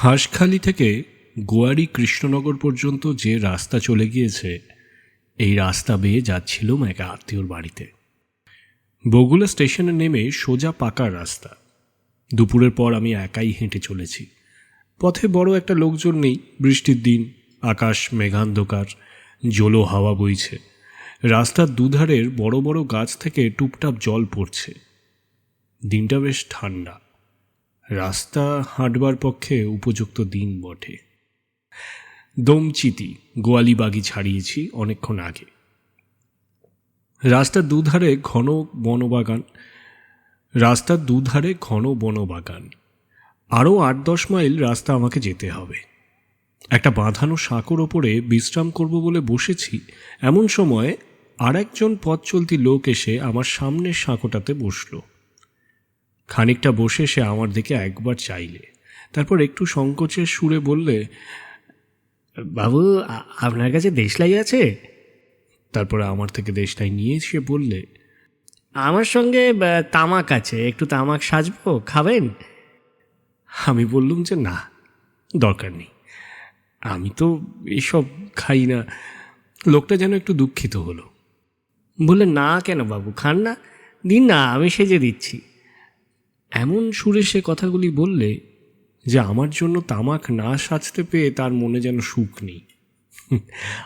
হাঁসখালি থেকে গোয়ারি কৃষ্ণনগর পর্যন্ত যে রাস্তা চলে গিয়েছে, এই রাস্তা বেয়ে যাচ্ছিলুম এক আত্মীয়র বাড়িতে। বগুলা স্টেশনে নেমে সোজা পাকা রাস্তা। দুপুরের পর আমি একাই হেঁটে চলেছি। পথে বড় একটা লোকজন নেই, বৃষ্টির দিন, আকাশ মেঘান্ধকার, জলো হাওয়া বইছে। রাস্তার দুধারের বড় বড় গাছ থেকে টুপটাপ জল পড়ছে। দিনটা বেশ ঠান্ডা। রাস্তা হাঁটবার পক্ষে উপযুক্ত দিন বটে। দমচিতি গোয়ালিবাগি ছাড়িয়েছি অনেকক্ষণ আগে। রাস্তার দুধারে ঘন বনবাগান, রাস্তার দুধারে ঘন বনবাগান। আরও আট দশ মাইল রাস্তা আমাকে যেতে হবে। একটা বাঁধানো সাঁকোর ওপরে বিশ্রাম করব বলে বসেছি, এমন সময় আর একজন পথ চলতি লোক এসে আমার সামনের সাঁকোটাতে বসল। খানিকটা বসে সে আমার দিকে একবার চাইলে। তারপর একটু সংকোচের সুরে বললে, বাবু আপনার কাছে দেশলাই আছে? তারপরে আমার থেকে দেশটাই নিয়ে সে বললে, আমার সঙ্গে তামাক আছে, একটু তামাক সাজবো, খাবেন? আমি বললুম যে, না, দরকার নেই। আমি তো এসব খাই না। লোকটা যেন একটু দুঃখিত হলো। বললে, না কেন বাবু, খান না। দিন না, আমি সেজে দিচ্ছি। এমন সুরে সে কথাগুলি বললে যে আমার জন্য তামাক না সাজতে পেয়ে তার মনে যেন সুখ নেই।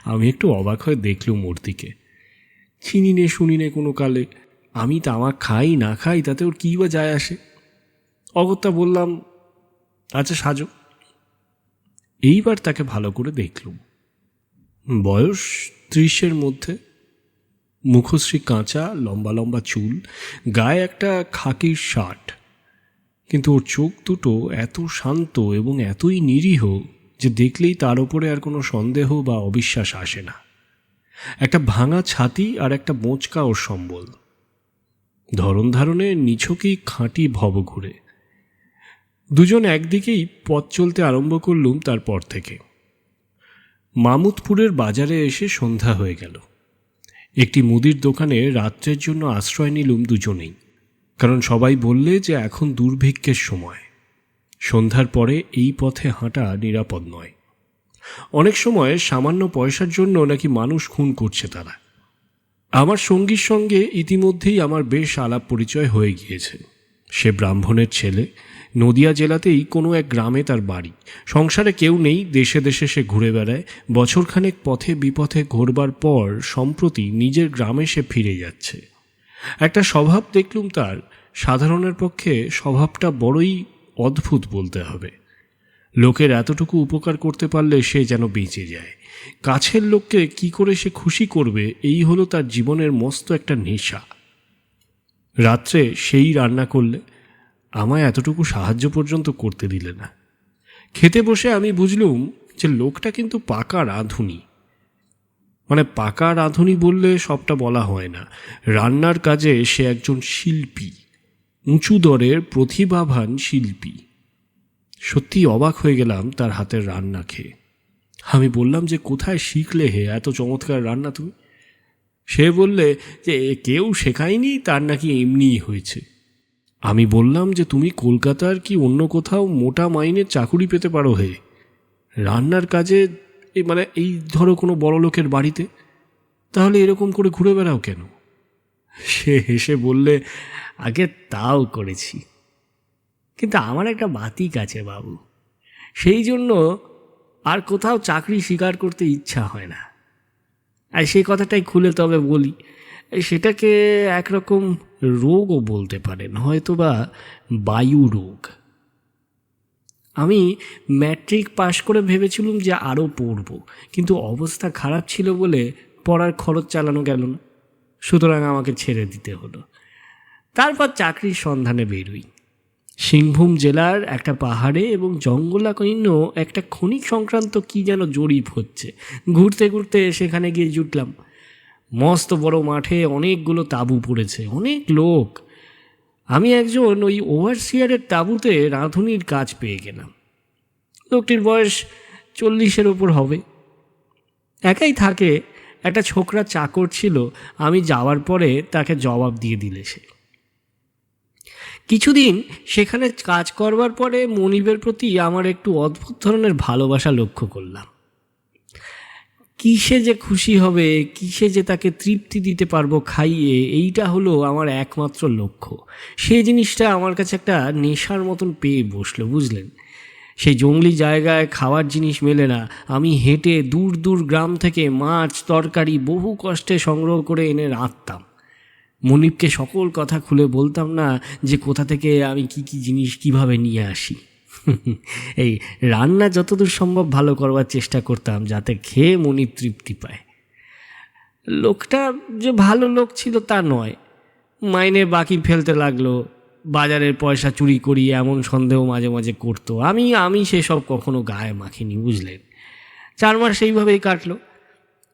আমি একটু অবাক হয়ে দেখলুম ওর দিকে চিনি নে শুনি নে কোনো কালে আমি তামাক খাই না খাই তাতে ওর কী বা যায় আসে? অগত্যা বললাম আচ্ছা সাজো। এইবার তাকে ভালো করে দেখলুম। বয়স ত্রিশের মধ্যে, মুখশ্রী কাঁচা, লম্বা লম্বা চুল, গায়ে একটা খাকির শার্ট। কিন্তু ওর চোখ দুটো এত শান্ত এবং এতই নিরীহ যে দেখলেই তার ওপরে আর কোনো সন্দেহ বা অবিশ্বাস আসে না। একটা ভাঙা ছাতি আর একটা মোচকা ওর সম্বল। ধরন ধারণে নিছকই খাঁটি ভবঘুরে দুজন একদিকেই পথ চলতে আরম্ভ করলুম তারপর থেকে। মামুদপুরের বাজারে এসে সন্ধ্যা হয়ে গেল। একটি মুদির দোকানে রাত্রের জন্য আশ্রয় নিলুম দুজনেই। কারণ সবাই বললে যে এখন দুর্ভিক্ষের সময়। সন্ধ্যার পরে এই পথে হাঁটা নিরাপদ নয়। অনেক সময় সামান্য পয়সার জন্য নাকি মানুষ খুন করছে তারা। আমার সঙ্গীর সঙ্গে ইতিমধ্যেই আমার বেশ আলাপ পরিচয় হয়ে গিয়েছে। সে ব্রাহ্মণের ছেলে। নদিয়া জেলাতেই কোনো এক গ্রামে তার বাড়ি। সংসারে কেউ নেই, দেশে দেশে সে ঘুরে বেড়ায়। বছরখানেক পথে বিপথে ঘোরবার পর সম্প্রতি নিজের গ্রামে সে ফিরে যাচ্ছে। একটা স্বভাব দেখলুম তার। সাধারণের পক্ষে স্বভাবটা বড়ই অদ্ভুত বলতে হবে। লোকের এতটুকু উপকার করতে পারলে সে যেন বেঁচে যায়। কাছের লোককে কি করে সে খুশি করবে, এই হলো তার জীবনের মস্ত একটা নেশা। রাত্রে সেই রান্না করলে আমায় এতটুকু সাহায্য পর্যন্ত করতে দিলে না। খেতে বসে আমি বুঝলুম যে লোকটা কিন্তু পাকা রাঁধুনি। মানে পাকা রাঁধুনি বললে সবটা বলা হয় না। রান্নার কাজে সে একজন শিল্পী। উঁচু দরের প্রতিভাবান শিল্পী। সত্যি অবাক হয়ে গেলাম তার হাতের রান্না খেয়ে। আমি বললাম যে, কোথায় শিখলে হে এত চমৎকার রান্না তুমি? সে বললে যে, কেউ শেখায়নি, তার নাকি এমনিই হয়েছে। আমি বললাম যে, তুমি কলকাতার কি অন্য কোথাও মোটা মাইনের চাকুরি পেতে পারো হে? রান্নার কাজে এই মানে এই ধরো কোনো বড় লোকের বাড়িতে, তাহলে এরকম করে ঘুরে বেড়াও কেন? সে হেসে বললে, আগে তাও করেছি। কিন্তু আমার একটা বাতিক আছে বাবু। সেই জন্য আর কোথাও চাকরি স্বীকার করতে ইচ্ছা হয় না। আর সেই কথাটাই খুলে তবে বলি, সেটাকে একরকম রোগও বলতে পারেন হয়তো বা বায়ু রোগ। আমি ম্যাট্রিক পাশ করে ভেবেছিলাম যে আরও পড়ব, কিন্তু অবস্থা খারাপ ছিল বলে পড়ার খরচ চালানো গেল না। সুতরাং আমাকে ছেড়ে দিতে হলো। তারপর চাকরির সন্ধানে বেরোই। সিংভূম জেলার একটা পাহাড়ে এবং জঙ্গলাকীর্ণ একটা খনিক সংক্রান্ত কি যেন জরিপ হচ্ছে। ঘুরতে ঘুরতে সেখানে গিয়ে জুটলাম। মস্ত বড় মাঠে অনেকগুলো তাঁবু পড়েছে, অনেক লোক। আমি একজন ওই ওভারসিয়ারের তাঁবুতে রাঁধুনির কাজ পেয়ে গেলাম। লোকটির বয়স চল্লিশের ওপর হবে। একাই থাকে, একটা ছোকরা চাকর ছিল, আমি যাওয়ার পরে তাকে জবাব দিয়ে দিলে সে। কিছুদিন সেখানে কাজ করবার পরে মনিবের প্রতি আমার একটু অদ্ভুত ধরনের ভালোবাসা লক্ষ্য করলাম। কিসে যে খুশি হবে, কিসে যে তাকে তৃপ্তি দিতে পারব খাইয়ে, এইটা হলো আমার একমাত্র লক্ষ্য। সেই জিনিসটা আমার কাছে একটা নেশার মতন পেয়ে বসল, বুঝলেন? সেই জঙ্গলি জায়গায় খাওয়ার জিনিস মেলে না। আমি হেঁটে দূর দূর গ্রাম থেকে মাছ, তরকারি বহু কষ্টে সংগ্রহ করে এনে রাঁধতাম। মনিবকে সকল কথা খুলে বলতাম না যে কোথা থেকে আমি কি কি জিনিস কীভাবে নিয়ে আসি। এই রান্না যতদূর সম্ভব ভালো করবার চেষ্টা করতাম, যাতে খেয়ে মনিব তৃপ্তি পায়। লোকটা যে ভালো লোক ছিল তা নয়। মাইনে বাকি ফেলতে লাগল, বাজারের পয়সা চুরি করি, এমন সন্দেহ মাঝে মাঝে করতো। আমি আমি সেসব কখনো গায়ে মাখিনি, বুঝলেন? চার মাস এইভাবেই কাটলো।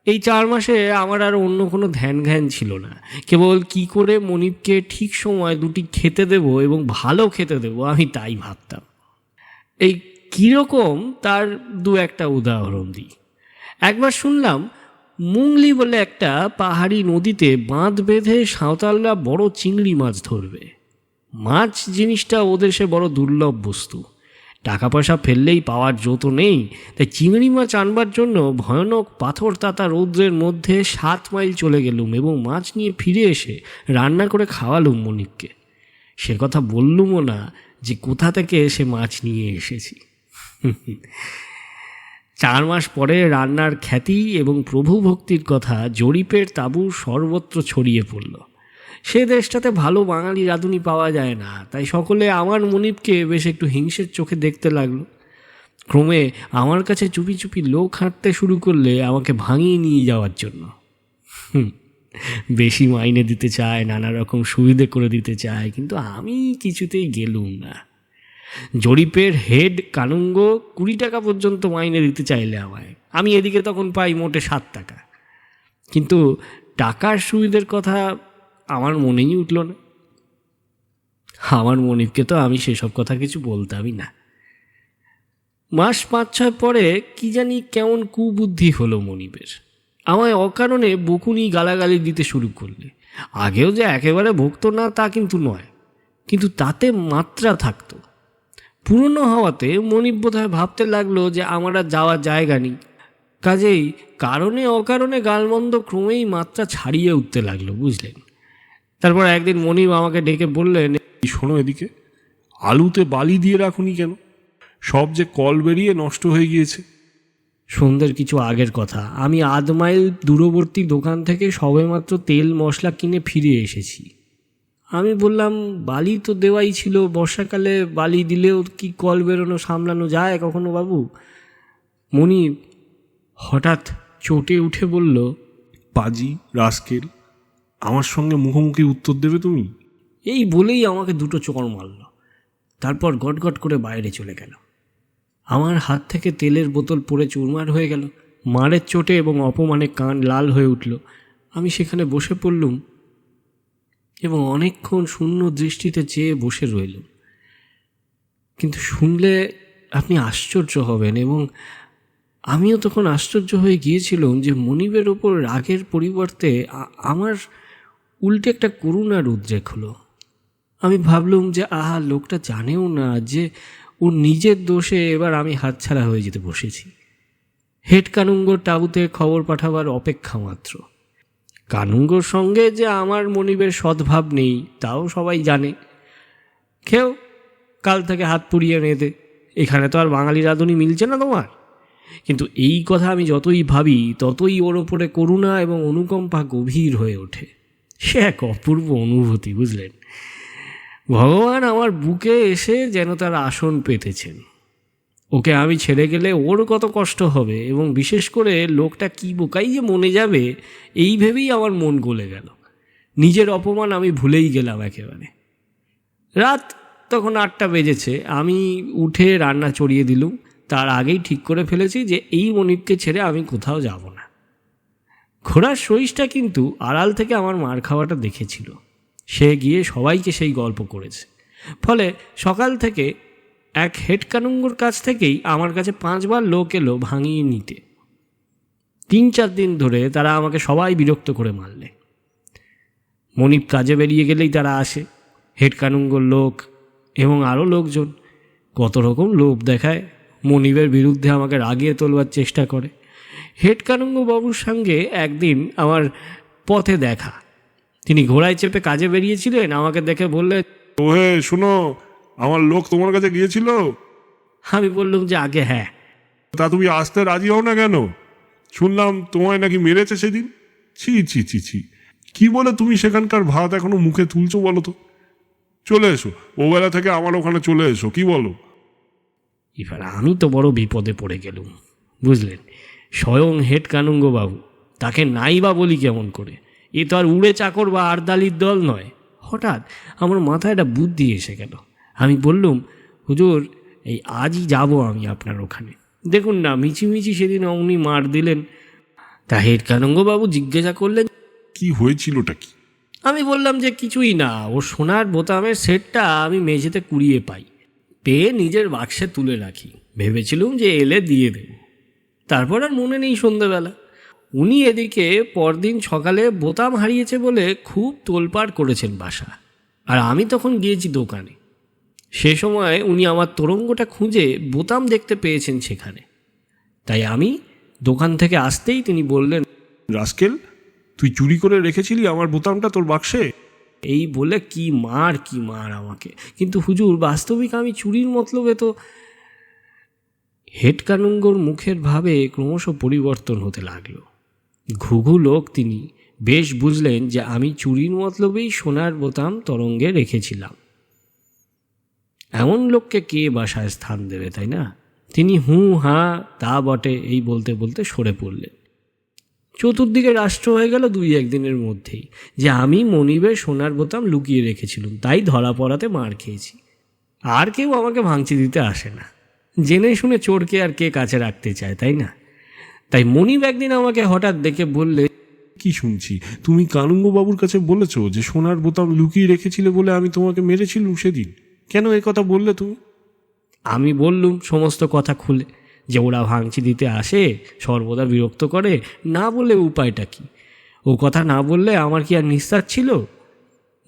এই চার মাসে আমার আর অন্য কোনো ধ্যান জ্ঞান ছিল না। কেবল কি করে মনিবকে ঠিক সময় দুটি খেতে দেব এবং ভালো খেতে দেব, আমি তাই ভাবতাম। এই কীরকম তার দু একটা উদাহরণ দিই। একবার শুনলাম মুংলি বলে একটা পাহাড়ি নদীতে বাঁধ বেঁধে সাঁওতালরা বড় চিংড়ি মাছ ধরবে। মাছ জিনিসটা ওদের সে বড় দুর্লভ বস্তু। টাকা পয়সা ফেললেই পাওয়ার যত নেই, তাই চিংড়ি মাছ আনবার জন্য ভয়ানক পাথর তাতা রৌদ্রের মধ্যে সাত মাইল চলে গেলুম এবং মাছ নিয়ে ফিরে এসে রান্না করে খাওয়ালুম মনিককে। সে কথা বললুমও না যে কোথা থেকে সে মাছ নিয়ে এসেছি। চার মাস পরে রান্নার খ্যাতি এবং প্রভু ভক্তির কথা জরিপের তাঁবু সর্বত্র ছড়িয়ে পড়ল। সে দেশটাতে ভালো বাঙালি রাঁধুনি পাওয়া যায় না তাই সকলে আমার মনিবকে বেশ একটু হিংসের চোখে দেখতে লাগল। ক্রমে আমার কাছে চুপি চুপি লোক হাঁটতে শুরু করলে আমাকে ভাঙিয়ে নিয়ে যাওয়ার জন্য। হুম, বেশি মাইনে দিতে চায়, নানা রকম সুবিধে করে দিতে চায়, কিন্তু আমি কিছুতেই গেলুম না। জরিপের হেড কানুঙ্গ কুড়ি টাকা পর্যন্ত মাইনে দিতে চাইলে আমায়। আমি এদিকে তখন পাই মোটে সাত টাকা। কিন্তু টাকার সুবিধের কথা আমার মনেই উঠল না। আমার মনিবকে তো আমি সেসব কথা কিছু বলতামই না। মাস পাঁচ ছয় পরে কি জানি কেমন কুবুদ্ধি হলো মনিবের। আমায় অকারণে বকুনি গালাগালি দিতে শুরু করলে। আগেও যে একেবারে ভক্ত না, তা কিন্তু নয়। কিন্তু তাতে মাত্রা থাকতো। পুরনো হওয়াতে মনিব বোধহয় ভাবতে লাগল যে আমার আর যাওয়ার জায়গা নেই। কাজেই কারণে অকারণে গালমন্দ ক্রমেই মাত্রা ছাড়িয়ে উঠতে লাগল, বুঝলেন? তারপর একদিন মনিব আমাকে ডেকে বললেন, শোনো এদিকে, আলুতে বালি দিয়ে রাখুনি কেন? সব যে কল বেরিয়ে নষ্ট হয়ে গিয়েছে। সন্ধ্যের কিছু আগের কথা। আমি আধ মাইল দূরবর্তী দোকান থেকে সবেমাত্র তেল মশলা কিনে ফিরে এসেছি। আমি বললাম বালি তো দেওয়াই ছিল বর্ষাকালে বালি দিলেও কি কল বেরোনো সামলানো যায় কখনো বাবু? মনি হঠাৎ চটে উঠে বলল পাজি রাস্কেল আমার সঙ্গে মুখোমুখি উত্তর দেবে তুমি? এই বলেই আমাকে দুটো চড় মারল। তারপর গটগট করে বাইরে চলে গেল আমার হাত থেকে তেলের বোতল পড়ে চুরমার হয়ে গেল। মারের চোটে এবং অপমানে কান লাল হয়ে উঠল। আমি সেখানে বসে পড়লুম এবং অনেকক্ষণ শূন্য দৃষ্টিতে চেয়ে বসে রইলুম। কিন্তু শুনলে আপনি আশ্চর্য হবেন এবং আমিও তখন আশ্চর্য হয়ে গিয়েছিলাম যে মনিবের ওপর রাগের পরিবর্তে আমার উল্টে একটা করুণার উদ্রেক হলো। আমি ভাবলুম যে, আহা, লোকটা জানেও না যে ওর নিজের দোষে এবার আমি হাতছাড়া হয়ে যেতে বসেছি। হেড কানুঙ্গর টাবুতে খবর পাঠাবার অপেক্ষা মাত্র। কানুঙ্গর সঙ্গে যে আমার মনিবের সদ্ভাব নেই, তাও সবাই জানে। খেও, কাল থেকে হাত পুড়িয়ে দে এখানে তো আর বাঙালি রাঁধুনি মিলছে না তোমার। কিন্তু এই কথা আমি যতই ভাবি, ততই ওর ওপরে করুণা এবং অনুকম্পা গভীর হয়ে ওঠে। সে এক অপূর্ব অনুভূতি, বুঝলেন? ভগবান আমার বুকে এসে যেন তার আসন পেতেছেন। ওকে আমি ছেড়ে গেলে ওর কত কষ্ট হবে এবং বিশেষ করে লোকটা কি বোকাই যে মনে যাবে, এই ভেবেই আমার মন গলে গেল। নিজের অপমান আমি ভুলেই গেলাম একেবারে। রাত তখন আটটা বেজেছে, আমি উঠে রান্না চড়িয়ে দিলুম। তার আগেই ঠিক করে ফেলেছি যে এই মনিবকে ছেড়ে আমি কোথাও যাব না। ঘোড়ার সইসটা কিন্তু আড়াল থেকে আমার মার খাওয়াটা দেখেছিল। সে গিয়ে সবাইকে সেই গল্প করেছে। ফলে সকাল থেকে এক হেড কানুঙ্গুর কাছ থেকেই আমার কাছে পাঁচবার লোক এলো ভাঙিয়ে নিতে। তিন চার দিন ধরে তারা আমাকে সবাই বিরক্ত করে মারলে। মনিব কাজে বেরিয়ে গেলেই তারা আসে। হেড কানুঙ্গর লোক এবং আরও লোকজন। কত রকম লোভ দেখায়। মনিবের বিরুদ্ধে আমাকে রাগিয়ে তোলবার চেষ্টা করে। হেড কানুঙ্গ বাবুর সঙ্গে একদিন আমার পথে দেখা। তিনি ঘোড়ায় চেপে কাজে বেরিয়েছিলেন আমাকে দেখে বললেন ওহে শোনো আমার লোক তোমার কাছে গিয়েছিল? আমি বললাম যে আগে হ্যাঁ। তা তুমি আসতে রাজি হও না কেন? শুনলাম তোমায় নাকি মেরেছে সেদিন। ছি ছি ছি ছি। কি বলে তুমি সেখানকার ভাত এখনও মুখে তুলছো বলো তো? চলে এসো ও বেলা থেকে আমার ওখানে চলে এসো কি বলো? এবার আমি তো বড় বিপদে পড়ে গেলুম বুঝলেন? স্বয়ং হেড কানুঙ্গ বাবু তাকে নাই বা বলি কেমন করে? এ তো আর উড়ে চাকর বা আরদালির দল নয়। হঠাৎ আমার মাথায় একটা বুদ্ধি এসে গেল। আমি বললুম হুজুর এই আজই যাব আমি আপনার ওখানে। দেখুন না মিছিমিছি সেদিন অমনি মার দিলেন। তা হেড কানুঙ্গ জিজ্ঞাসা করলেন কি হয়েছিলটা কি? আমি বললাম যে কিছুই না ও সোনার বোতামের সেটটা আমি মেঝেতে কুড়িয়ে পাই। পেয়ে নিজের বাক্সে তুলে রাখি। ভেবেছিলুম যে এলে দিয়ে দেব। তারপর আর মনে নেই সন্ধেবেলা। উনি এদিকে পরদিন সকালে বোতাম হারিয়েছে বলে খুব তোলপাড় করেছেন বাসা। আর আমি তখন গিয়েছি দোকানে। সে সময় উনি আমার তরঙ্গটা খুঁজে বোতাম দেখতে পেয়েছেন সেখানে। তাই আমি দোকান থেকে আসতেই তিনি বললেন রাস্কেল তুই চুরি করে রেখেছিলি আমার বোতামটা তোর বাক্সে? এই বলে কি মার কি মার আমাকে? কিন্তু হুজুর বাস্তবিক আমি চুরির মতলবে তো হেড কানুঙ্গর মুখের ভাবে ক্রমশ পরিবর্তন হতে লাগল। ঘুঘু লোক তিনি। বেশ বুঝলেন যে আমি চুরির মতলবেই সোনার বোতাম তরঙ্গে রেখেছিলাম। এমন লোককে কে বাসায় স্থান দেবে, তাই না? তিনি হুঁ, হাঁ, তা বটে, এই বলতে বলতে সরে পড়লেন। চতুর্দিকে রাষ্ট্র হয়ে গেল দুই একদিনের মধ্যেই যে আমি মনিবের সোনার বোতাম লুকিয়ে রেখেছিলাম, তাই ধরা পড়াতে মার খেয়েছি। আর কেউ আমাকে ভাঙচি দিতে আসে না। জেনে শুনে চোরকে আর কে কাছে রাখতে চায়, তাই না? তাই মনিব একদিন আমাকে হঠাৎ দেখে বললে কি শুনছি? তুমি কানুঙ্গ বাবুর কাছে বলেছ যে সোনার বোতাম লুকিয়ে রেখেছিলে বলে আমি তোমাকে মেরেছিলুম সেদিন। কেন এই কথা বললে তুমি? আমি বললুম সমস্ত কথা খুলে যে ওরা ভাঙচি দিতে আসে সর্বদা বিরক্ত করে না বলে উপায়টা কি? ও কথা না বললে আমার কি আর নিস্তার ছিল?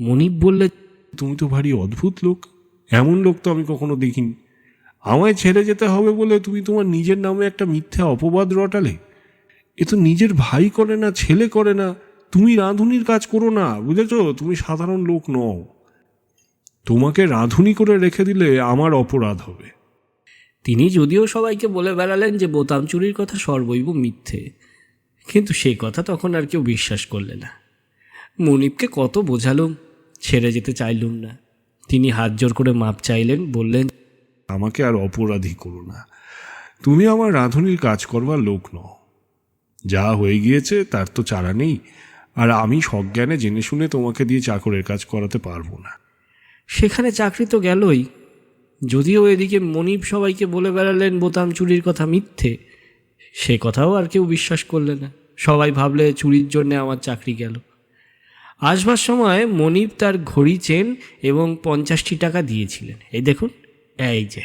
মনিব বললে তুমি তো ভারী অদ্ভুত লোক। এমন লোক তো আমি কখনো দেখিনি। আমায় ছেড়ে যেতে হবে বলে তুমি তোমার নিজের নামে একটা মিথ্যা অপবাদ রটালে? এ তো নিজের ভাই করে না, ছেলে করে না। তুমি রাঁধুনির কাজ করো না, বুঝেছ? তুমি সাধারণ লোক নও। তোমাকে রাঁধুনি করে রেখে দিলে আমার অপরাধ হবে। তিনি যদিও সবাইকে বলে বেড়ালেন যে বোতাম চুরির কথা সর্বৈব মিথ্যে। কিন্তু সেই কথা তখন আর কেউ বিশ্বাস করলে না। মনিবকে কত বোঝালুম, ছেড়ে যেতে চাইলুম না। তিনি হাত জোর করে মাপ চাইলেন, বললেন আমাকে আর অপরাধী করো না। তুমি আমার রাঁধুনির কাজ করবার লোক নও। যা হয়ে গিয়েছে, তার তো চারা নেই। আর আমি সজ্ঞানে জেনে শুনে তোমাকে দিয়ে চাকরের কাজ করাতে পারব না। সেখানে চাকরি তো গেলই। যদিও এদিকে মনিব সবাইকে বলে বেড়ালেন বোতাম চুরির কথা মিথ্যে, সে কথাও আর কেউ বিশ্বাস করলে না। সবাই ভাবলে চুরির জন্যে আমার চাকরি গেল। আসবার সময় মনিব তার ঘড়ি চেন এবং পঞ্চাশটি টাকা দিয়েছিলেন। এই দেখুন। এই যে,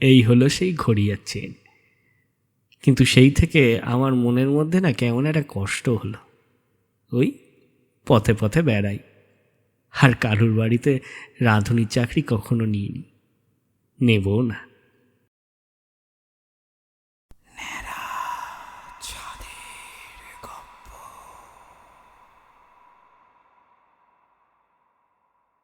এই হলো সেই ঘড়িয়ার চেন। কিন্তু সেই থেকে আমার মনের মধ্যে না কেমন একটা কষ্ট হলো। ওই পথে পথে বেড়াই। আর কারুর বাড়িতে রাঁধুনির চাকরি কখনো নিইনি। নেবও না।